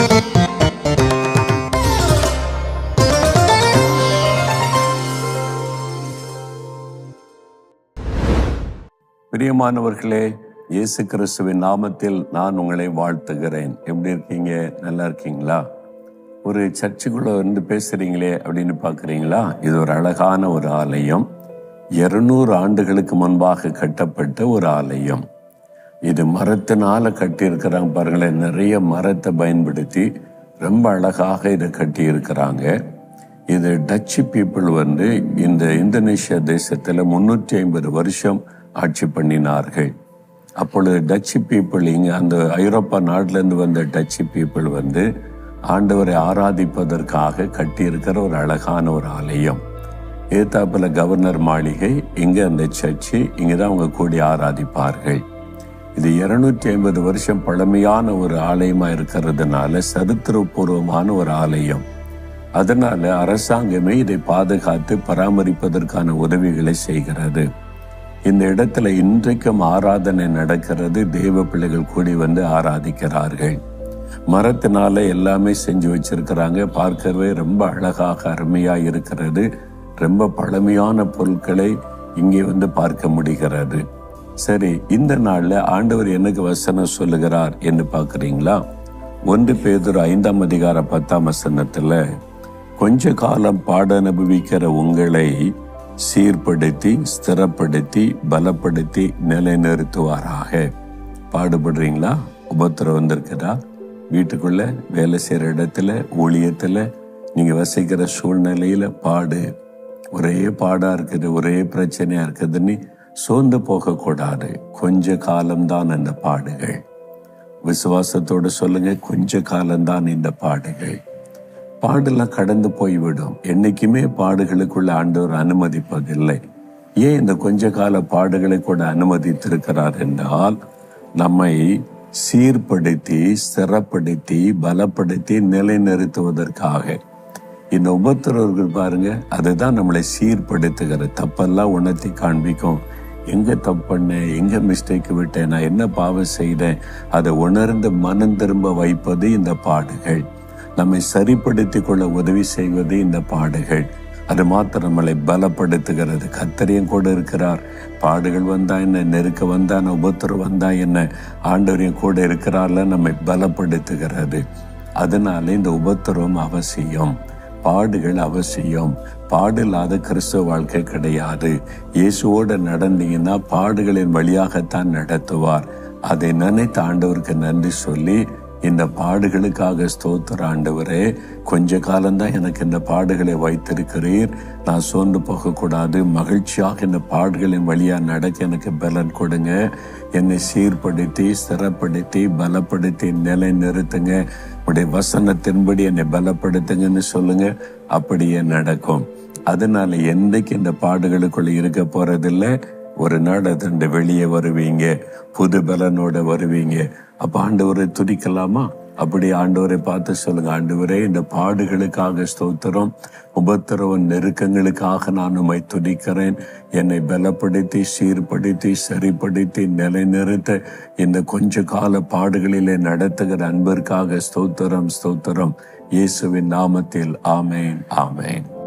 பிரியமானவர்களே இயேசு கிறிஸ்துவின் நாமத்தில் நான் உங்களை வாழ்த்துகிறேன். எப்படி இருக்கீங்க? நல்லா இருக்கீங்களா? ஒரு சர்ச்சுக்குள்ள இருந்து பேசுறீங்களே அப்படின்னு பார்க்குறீங்களா? இது ஒரு அழகான ஒரு ஆலயம். இருநூறு ஆண்டுகளுக்கு முன்பாக கட்டப்பட்ட ஒரு ஆலயம். இது மரத்தினால கட்டியிருக்கிறாங்க பாருங்களேன் நிறைய மரத்தை பயன்படுத்தி ரொம்ப அழகாக இதை கட்டியிருக்கிறாங்க. இது டச்சு பீப்புள் வந்து இந்த இந்தோனேஷியா தேசத்தில் முன்னூற்றி ஐம்பது வருஷம் ஆட்சி பண்ணினார்கள். அப்பொழுது டச்சு பீப்புள் இங்கே அந்த ஐரோப்பா நாட்டிலேருந்து வந்த டச்சு பீப்புள் வந்து ஆண்டவரை ஆராதிப்பதற்காக கட்டியிருக்கிற ஒரு அழகான ஒரு ஆலயம். ஏத்தாப்பில் கவர்னர் மாளிகை இங்கே அந்த சர்ச்சு இங்கே தான் அவங்க கூடி ஆராதிப்பார்கள். இது இருநூற்றி ஐம்பது வருஷம் பழமையான ஒரு ஆலயமாக இருக்கிறதுனால சரித்திரபூர்வமான ஒரு ஆலயம். அதனால அரசாங்கமே இதை பாதுகாத்து பராமரிப்பதற்கான உதவிகளை செய்கிறது. இந்த இடத்துல இன்றைக்கும் ஆராதனை நடக்கிறது. தெய்வ பிள்ளைகள் கூடி வந்து ஆராதிக்கிறார்கள். மரத்தினால எல்லாமே செஞ்சு வச்சிருக்கிறாங்க. பார்க்கவே ரொம்ப அழகாக அருமையா இருக்கிறது. ரொம்ப பழமையான பொருட்களை இங்கே வந்து பார்க்க முடிகிறது. சரி இந்த நாள்ல ஆண்டவர் எனக்கு வசனம் சொல்லுகிறார் என்று பார்க்குறீங்களா? ஒன்று பேதர் ஐந்தாம் அதிகார பத்தாம் வசனத்துல கொஞ்ச காலம் பாட அனுபவிக்கிற உங்களை சீர்படுத்தி ஸ்திரப்படுத்தி பலப்படுத்தி நிலைநிறுத்துவாராக. பாடுபடுறீங்களா? உபத்திரம் வந்திருக்குதா? வீட்டுக்குள்ள வேலை செய்யற இடத்துல ஊழியத்துல நீங்க வசிக்கிற சூழ்நிலையில பாடு. ஒரே பாடா இருக்குது ஒரே பிரச்சனையா இருக்குதுன்னு சோர்ந்து போகக்கூடாது. கொஞ்ச காலம்தான் அந்த பாடுகள். விசுவாசத்தோடு சொல்லுங்க கொஞ்ச காலம்தான் இந்த பாடுகள். பாடெல்லாம் கடந்து போய்விடும். என்னைக்குமே பாடுகளுக்குள்ள ஆண்டவர் அனுமதிப்பதில்லை. ஏன் இந்த கொஞ்ச கால பாடுகளை கூட அனுமதித்திருக்கிறார் என்றால் நம்மை சீர்படுத்தி ஸ்திரப்படுத்தி பலப்படுத்தி நிலைநிறுத்துவதற்காக. இந்த உபத்திரவர்கள் பாருங்க அதுதான் நம்மளை சீர்படுத்துகிற தப்பெல்லாம் உணர்த்தி காண்பிக்கும். எங்கே தப்பு பண்ணேன்? எங்கே மிஸ்டேக் விட்டேன்? நான் என்ன பாவம் செய்தேன்? அதை உணர்ந்து மனம் திரும்ப வைப்பது இந்த பாடுகள். நம்மை சரிப்படுத்தி கொள்ள உதவி செய்வது இந்த பாடுகள். அது மாத்திரம் நம்மளை பலப்படுத்துகிறது. கத்தரியும் கூட இருக்கிறார். பாடுகள் வந்தா என்ன? நெருக்க வந்தா என்ன? உபத்திரம் வந்தா என்ன? ஆண்டவரையும் கூட இருக்கிறார்ல நம்மை பலப்படுத்துகிறது. அதனால இந்த உபத்திரம் அவசியம். பாடுகள் அவசியம். பாடில்லாத கிறிஸ்துவ வாழ்க்கை கிடையாது. இயேசுவோட நடந்தீங்கன்னா பாடுகளின் வழியாகத்தான் நடத்துவார். அதை நினைத்த ஆண்டவருக்கு நன்றி சொல்லி இந்த பாடுகளுக்காக ஸ்தோத்திர ஆண்டவரே கொஞ்ச காலம்தான் எனக்கு இந்த பாடுகளை வைத்திருக்கிறீர். நான் சோர்ந்து போகக்கூடாது. மகிழ்ச்சியாக இந்த பாடுகளின் வழியா நடக்க எனக்கு பலன் கொடுங்க. என்னை சீர்படுத்தி ஸ்திரப்படுத்தி பலப்படுத்தி நிலை நிறுத்துங்க உடைய வசனத்தின்படி என்னை பலப்படுத்துங்கன்னு சொல்லுங்க. அப்படியே நடக்கும். அதனால என்றைக்கு இந்த பாடுகளுக்குள்ள இருக்க போறதில்லை. ஒரு நாள் அதண்டு வெளியே வருவீங்க. புது பலனோட வருவீங்க. அப்ப ஆண்டவரை துதிக்கலாமா? அப்படி ஆண்டவரை பார்த்து சொல்லுங்க. ஆண்டவரே இந்த பாடுகளுக்காக ஸ்தோத்திரம். உபத்திரவ நெருக்கங்களுக்காக நான் உண்மை துடிக்கிறேன் என்னை பலப்படுத்தி சீர்படுத்தி சரிப்படுத்தி நிலைநிறுத்த இந்த கொஞ்ச கால பாடுகளிலே நடத்துகிற அன்பிற்காக ஸ்தோத்திரம் ஸ்தோத்திரம். இயேசுவின் நாமத்தில் ஆமேன் ஆமேன்.